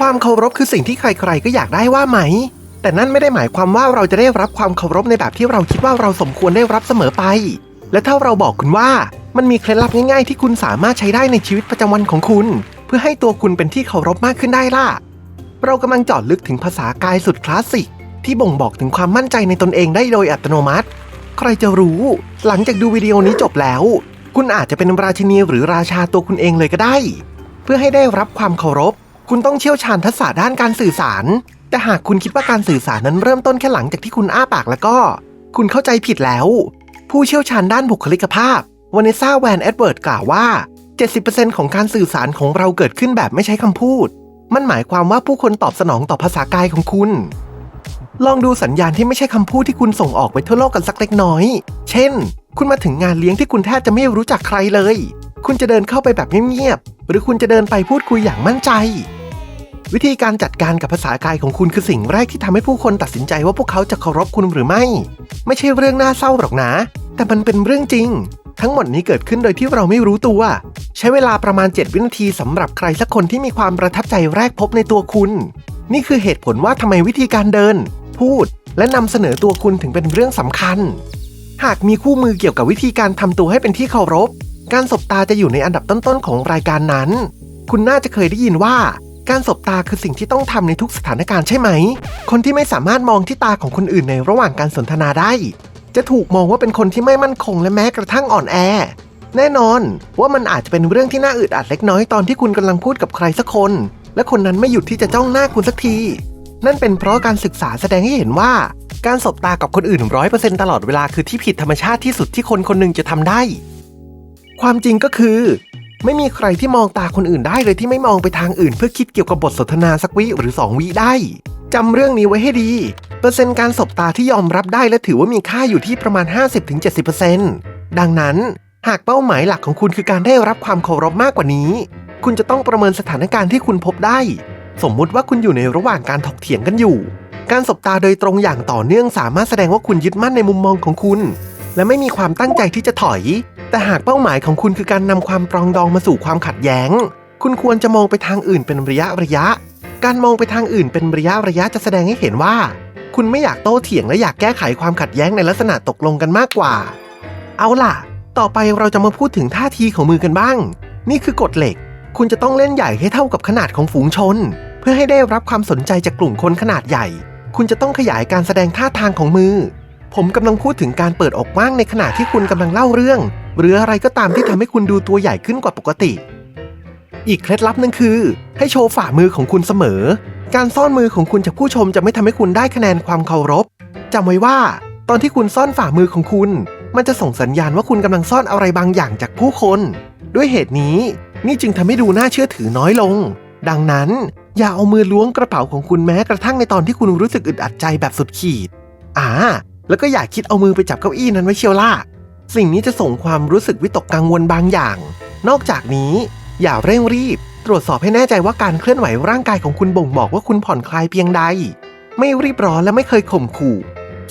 ความเคารพคือสิ่งที่ใครๆก็อยากได้ว่าไหม แต่นั่นไม่ได้หมายความว่าเราจะได้รับความเคารพในแบบที่เราคิดว่าเราสมควรได้รับเสมอไป และถ้าเราบอกคุณว่ามันมีเคล็ดลับง่ายๆ ที่คุณสามารถใช้ได้ในชีวิตประจำวันของคุณ เพื่อให้ตัวคุณเป็นที่เคารพมากขึ้นได้ล่ะ เรากำลังจาะลึกถึงภาษากายสุดคลาสสิกที่บ่งบอกถึงความมั่นใจในตนเองได้โดยอัตโนมัติ ใครจะรู้ หลังจากดูวิดีโอนี้จบแล้ว คุณอาจจะเป็นราชินีหรือราชาตัวคุณเองเลยก็ได้ เพื่อให้ได้รับความเคารพ คุณต้องเชี่ยวชาญทักษะด้านการสื่อสาร แต่หากคุณคิดว่าการสื่อสารนั้นเริ่มต้นแค่หลังจากที่คุณอ้าปากแล้วก็ คุณเข้าใจผิดแล้ว ผู้เชี่ยวชาญด้านบุคลิกภาพวานิซ่าแวนแอดเวิร์ดกล่าวว่า 70%ของการสื่อสารของเราเกิดขึ้นแบบไม่ใช้คำพูด มันหมายความว่าผู้คนตอบสนองต่อภาษากายของคุณ ลองดูสัญญาณที่ไม่ใช่คำพูดที่คุณส่งออกไปทั่วโลกกันสักเล็กน้อย เช่น คุณมาถึงงานเลี้ยงที่คุณแทบจะไม่รู้จักใครเลย คุณจะเดินเข้าไปแบบเงียบ หรือคุณจะเดินไปพูดคุยอย่างมั่นใจ วิธีการจัดการกับภาษากายของคุณคือสิ่งแรกที่ทำให้ผู้คนตัดสินใจว่าพวกเขาจะเคารพคุณหรือไม่ ไม่ใช่เรื่องน่าเศร้าหรอกนะ แต่มันเป็นเรื่องจริง ทั้งหมดนี้เกิดขึ้นโดยที่เราไม่รู้ตัว ใช้เวลาประมาณ 7 วินาทีสำหรับใครสักคนที่มีความประทับใจแรกพบในตัวคุณ นี่คือเหตุผลว่าทำไมวิธีการเดิน พูด และนำเสนอตัวคุณถึงเป็นเรื่องสำคัญ หากมีคู่มือเกี่ยวกับวิธีการทำตัวให้เป็นที่เคารพ การสบตาจะอยู่ในอันดับต้นๆของรายการนั้น คุณน่าจะเคยได้ยินว่า การสบตาคือสิ่งที่ต้องทำในทุกสถานการณ์ใช่ไหม คนที่ไม่สามารถมองที่ตาของคนอื่นในระหว่างการสนทนาได้ จะถูกมองว่าเป็นคนที่ไม่มั่นคงและแม้กระทั่งอ่อนแอ แน่นอนว่ามันอาจจะเป็นเรื่องที่น่าอึดอัดเล็กน้อยตอนที่คุณกำลังพูดกับใครสักคน และคนนั้นไม่หยุดที่จะจ้องหน้าคุณสักที นั่นเป็นเพราะการศึกษาแสดงให้เห็นว่าการสบตากับคนอื่นร้อยเปอร์เซ็นต์ตลอดเวลาคือที่ผิดธรรมชาติที่สุดที่คนคนหนึ่งจะทำได้ ความจริงก็คือ ไม่มีใครที่มองตาคนอื่นได้เลยที่ไม่มองไปทางอื่น เพื่อคิดเกี่ยวกับบทสนทนาสักวิหรือ 2 วิได้จำเรื่องนี้ไว้ให้ดี เปอร์เซ็นต์การสบตาที่ยอมรับได้และถือว่ามีค่าอยู่ที่ประมาณ 50-70%ดังนั้น หากเป้าหมายหลักของคุณคือการได้รับความเคารพมากกว่านี้ คุณจะต้องประเมินสถานการณ์ที่คุณพบได้ สมมุติว่าคุณอยู่ในระหว่างการถกเถียงกันอยู่ การสบตาโดยตรงอย่างต่อเนื่องสามารถแสดงว่าคุณยึดมั่นในมุมมองของคุณ และไม่มีความตั้งใจที่จะถอย แต่หากเป้าหมายของคุณคือการนำความปรองดองมาสู่ความขัดแย้ง คุณควรจะมองไปทางอื่นเป็นระยะระยะ การมองไปทางอื่นเป็นระยะระยะจะแสดงให้เห็นว่า คุณไม่อยากโต้เถียงและอยากแก้ไขความขัดแย้งในลักษณะตกลงกันมากกว่า เอาล่ะ ต่อไปเราจะมาพูดถึงท่าทีของมือกันบ้าง นี่คือกฎเหล็ก คุณจะต้องเล่นใหญ่ให้เท่ากับขนาดของฝูงชน เพื่อให้ได้รับความสนใจจากกลุ่มคนขนาดใหญ่ คุณจะต้องขยายการแสดงท่าทางของมือ ผมกำลังพูดถึงการเปิดอกกว้างในขณะที่คุณกำลังเล่าเรื่อง หรืออะไรก็ตามที่ทำให้คุณดูตัวใหญ่ขึ้นกว่าปกติ อีกเคล็ดลับหนึงคือ ให้โชว์ฝ่ามือของคุณเสมอ การซ่อนมือของคุณจากผู้ชมจะไม่ทำให้คุณได้คะแนนความเคารพจำไว้ว่า ตอนที่คุณซ่อนฝ่ามือของคุณ มันจะส่งสัญญาณว่าคุณกำลังซ่อนอะไรบางอย่างจากผู้คน ด้วยเหตุนี้ นี่จึงทำให้ดูน่าเชื่อถือน้อยลง ดังนั้น อย่าเอามือล้วงกระเป๋าของคุณแม้กระทั่งในตอนที่คุณรู้สึกอึดอัดใจแบบสุดขีด อ่า แล้วก็อย่าคิดเอามือไปจับเก้าอี้นั้นไว้เชียวล่ะ สิ่งนี้จะส่งความรู้สึกวิตกกังวลบางอย่าง นอกจากนี้ อย่าเร่งรีบ ตรวจสอบให้แน่ใจว่าการเคลื่อนไหวร่างกายของคุณบ่งบอกว่าคุณผ่อนคลายเพียงใด ไม่รีบร้อนและไม่เคยข่มขู่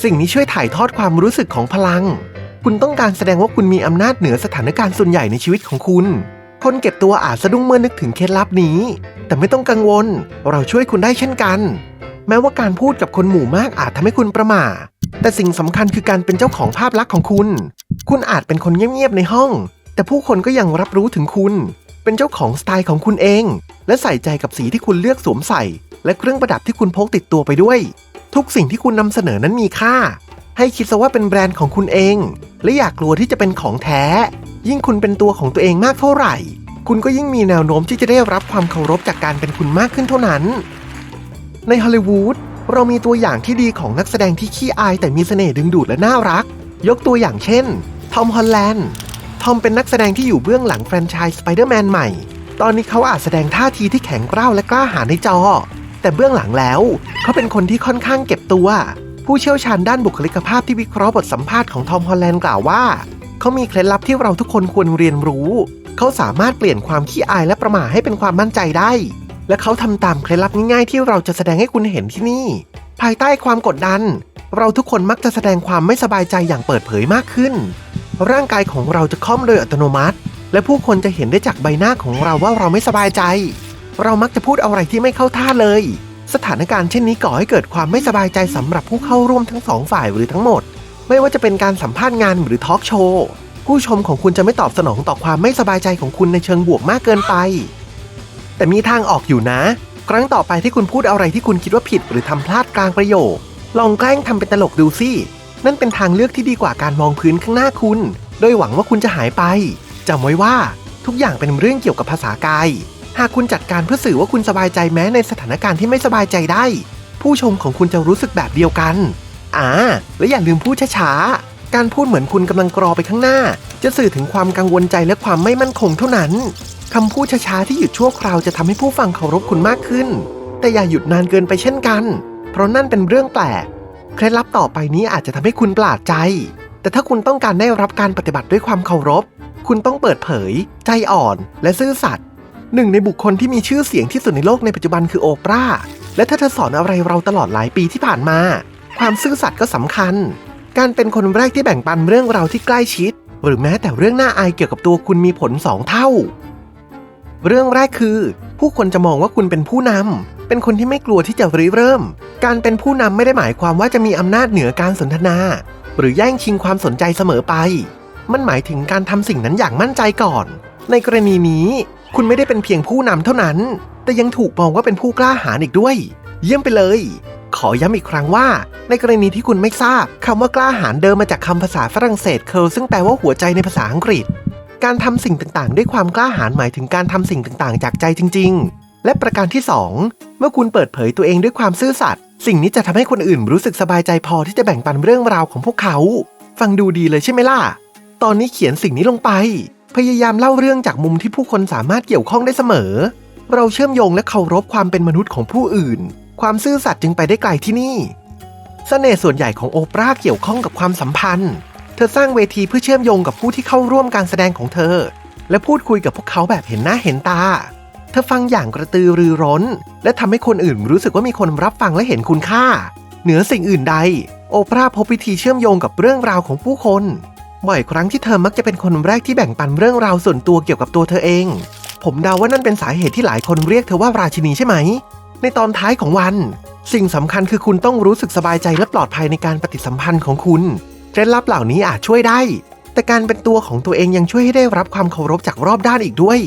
สิ่งนี้ช่วยถ่ายทอดความรู้สึกของพลัง คุณต้องการแสดงว่าคุณมีอำนาจเหนือสถานการณ์ส่วนใหญ่ในชีวิตของคุณ คนเก็บตัวอาจสะดุ้งเมื่อนึกถึงเคล็ดลับนี้ แต่ไม่ต้องกังวล เราช่วยคุณได้เช่นกัน แม้ว่าการพูดกับคนหมู่มากอาจทำให้คุณประหม่าแต่สิ่งสำคัญคือการเป็นเจ้าของภาพลักษณ์ของคุณ คุณอาจเป็นคนเงียบๆในห้อง แต่ผู้คนก็ยังรับรู้ถึงคุณ เป็นเจ้าของสไตล์ของคุณเอง และใส่ใจกับสีที่คุณเลือกสวมใส่ และเครื่องประดับที่คุณพกติดตัวไปด้วย ทุกสิ่งที่คุณนำเสนอนั้นมีค่า ให้คิดซะว่าเป็นแบรนด์ของคุณเอง และอย่ากกลัวที่จะเป็นของแท้ ยิ่งคุณเป็นตัวของตัวเองมากเท่าไหร่ คุณก็ยิ่งมีแนวโน้มที่จะได้รับความเคารพจากการเป็นคุณมากขึ้นเท่านั้น ในฮอลลีวูดเรามีตัวอย่างที่ดีของนักแสดงที่ขี้อายแต่มีเสน่ห์ดึงดูดและน่ารัก ยกตัวอย่างเช่น ทอมฮอลแลนด์ ทอมเป็นนักแสดงที่อยู่เบื้องหลังแฟรนไชส์สไปเดอร์แมนใหม่ ตอนนี้เขาอาจแสดงท่าทีที่แข็งกร้าวและกล้าหาญในจอ แต่เบื้องหลังแล้ว เขาเป็นคนที่ค่อนข้างเก็บตัว ผู้เชี่ยวชาญด้านบุคลิกภาพที่วิเคราะห์บทสัมภาษณ์ของทอมฮอลแลนด์กล่าวว่า เขามีเคล็ดลับที่เราทุกคนควรเรียนรู้ เขาสามารถเปลี่ยนความขี้อายและประหม่าให้เป็นความมั่นใจได้ และเขาทำตามเคล็ดลับง่ายๆที่เราจะแสดงให้คุณเห็นที่นี่ ภายใต้ความกดดัน เราทุกคนมักจะแสดงความไม่สบายใจอย่างเปิดเผยมากขึ้น ร่างกายของเราจะค่อมโดยอัตโนมัติ และผู้คนจะเห็นได้จากใบหน้าของเราว่าเราไม่สบายใจ เรามักจะพูดอะไรที่ไม่เข้าท่าเลย สถานการณ์เช่นนี้ก่อให้เกิดความไม่สบายใจสำหรับผู้เข้าร่วมทั้งสองฝ่ายหรือทั้งหมด ไม่ว่าจะเป็นการสัมภาษณ์งานหรือทอล์กโชว์ผู้ชมของคุณจะไม่ตอบสนองต่อความไม่สบายใจของคุณในเชิงบวกมากเกินไป แต่มีทางออกอยู่นะ ครั้งต่อไปที่คุณพูดอะไรที่คุณคิดว่าผิดหรือทำพลาดกลางประโยค ลองแกล้งทำเป็นตลกดูสินั่นเป็นทางเลือกที่ดีกว่าการมองพื้นข้างหน้าคุณ โดยหวังว่าคุณจะหายไปจำไว้ว่าทุกอย่างเป็นเรื่องเกี่ยวกับภาษากาย หากคุณจัดการเพื่อสื่อว่าคุณสบายใจแม้ในสถานการณ์ที่ไม่สบายใจได้ ผู้ชมของคุณจะรู้สึกแบบเดียวกัน อ่า และอย่าลืมพูดช้าๆ การพูดเหมือนคุณกำลังกรอไปข้างหน้า จะสื่อถึงความกังวลใจและความไม่มั่นคงเท่านั้นคำพูดช้าๆที่หยุดชั่วคราวจะทำให้ผู้ฟังเคารพคุณมากขึ้น แต่อย่าหยุดนานเกินไปเช่นกัน เพราะนั่นเป็นเรื่องแปลก เคล็ดลับต่อไปนี้อาจจะทำให้คุณประหลาดใจ แต่ถ้าคุณต้องการได้รับการปฏิบัติด้วยความเคารพ คุณต้องเปิดเผย ใจอ่อนและซื่อสัตย์หนึ่งในบุคคลที่มีชื่อเสียงที่สุดในโลกในปัจจุบันคือโอปราห์และถ้าเธอสอนอะไรเราตลอดหลายปีที่ผ่านมา ความซื่อสัตย์ก็สำคัญ การเป็นคนแรกที่แบ่งปันเรื่องราวที่ใกล้ชิด หรือแม้แต่เรื่องน่าอายเกี่ยวกับตัวคุณมีผลสองเท่า เรื่องแรกคือ ผู้คนจะมองว่าคุณเป็นผู้นำเป็นคนที่ไม่กลัวที่จะริเริ่ม การเป็นผู้นำไม่ได้หมายความว่าจะมีอำนาจเหนือการสนทนา หรือแย่งชิงความสนใจเสมอไป มันหมายถึงการทำสิ่งนั้นอย่างมั่นใจก่อน ในกรณีนี้ คุณไม่ได้เป็นเพียงผู้นำเท่านั้น แต่ยังถูกมองว่าเป็นผู้กล้าหาญอีกด้วย เยี่ยมไปเลย ขอย้ำอีกครั้งว่า ในกรณีที่คุณไม่ทราบคำว่ากล้าหาญเดิมมาจากคำภาษาฝรั่งเศสเคิลซึ่งแปลว่าหัวใจในภาษาอังกฤษ การทำสิ่งต่างๆ ด้วยความกล้าหาญหมายถึงการทำสิ่งต่างๆ จากใจจริง ๆ และประการที่ 2 เมื่อคุณเปิดเผยตัวเองด้วยความซื่อสัตย์ สิ่งนี้จะทำให้คนอื่นรู้สึกสบายใจพอที่จะแบ่งปันเรื่องราวของพวกเขา ฟังดูดีเลยใช่ไหมล่ะ ตอนนี้เขียนสิ่งนี้ลงไป พยายามเล่าเรื่องจากมุมที่ผู้คนสามารถเกี่ยวข้องได้เสมอ เราเชื่อมโยงและเคารพความเป็นมนุษย์ของผู้อื่น ความซื่อสัตย์จึงไปได้ไกลที่นี่เสน่ห์ส่วนใหญ่ของโอปราเกี่ยวข้องกับความสัมพันธ์ เธอสร้างเวทีเพื่อเชื่อมโยงกับผู้ที่เข้าร่วมการแสดงของเธอ และพูดคุยกับพวกเขาแบบเห็นหน้าเห็นตา เธอฟังอย่างกระตือรือร้น และทำให้คนอื่นรู้สึกว่ามีคนรับฟังและเห็นคุณค่า เหนือสิ่งอื่นใด โอปราพบวิธีเชื่อมโยงกับเรื่องราวของผู้คน บ่อยครั้งที่เธอมักจะเป็นคนแรกที่แบ่งปันเรื่องราวส่วนตัวเกี่ยวกับตัวเธอเอง ผมเดาว่านั่นเป็นสาเหตุที่หลายคนเรียกเธอว่าราชินีใช่ไหม ในตอนท้ายของวัน สิ่งสำคัญคือคุณต้องรู้สึกสบายใจและปลอดภัยในการปฏิสัมพันธ์ของคุณเคล็ดลับเหล่านี้อาจช่วยได้ แต่การเป็นตัวของตัวเองยังช่วยให้ได้รับความเคารพจากรอบด้านอีกด้วย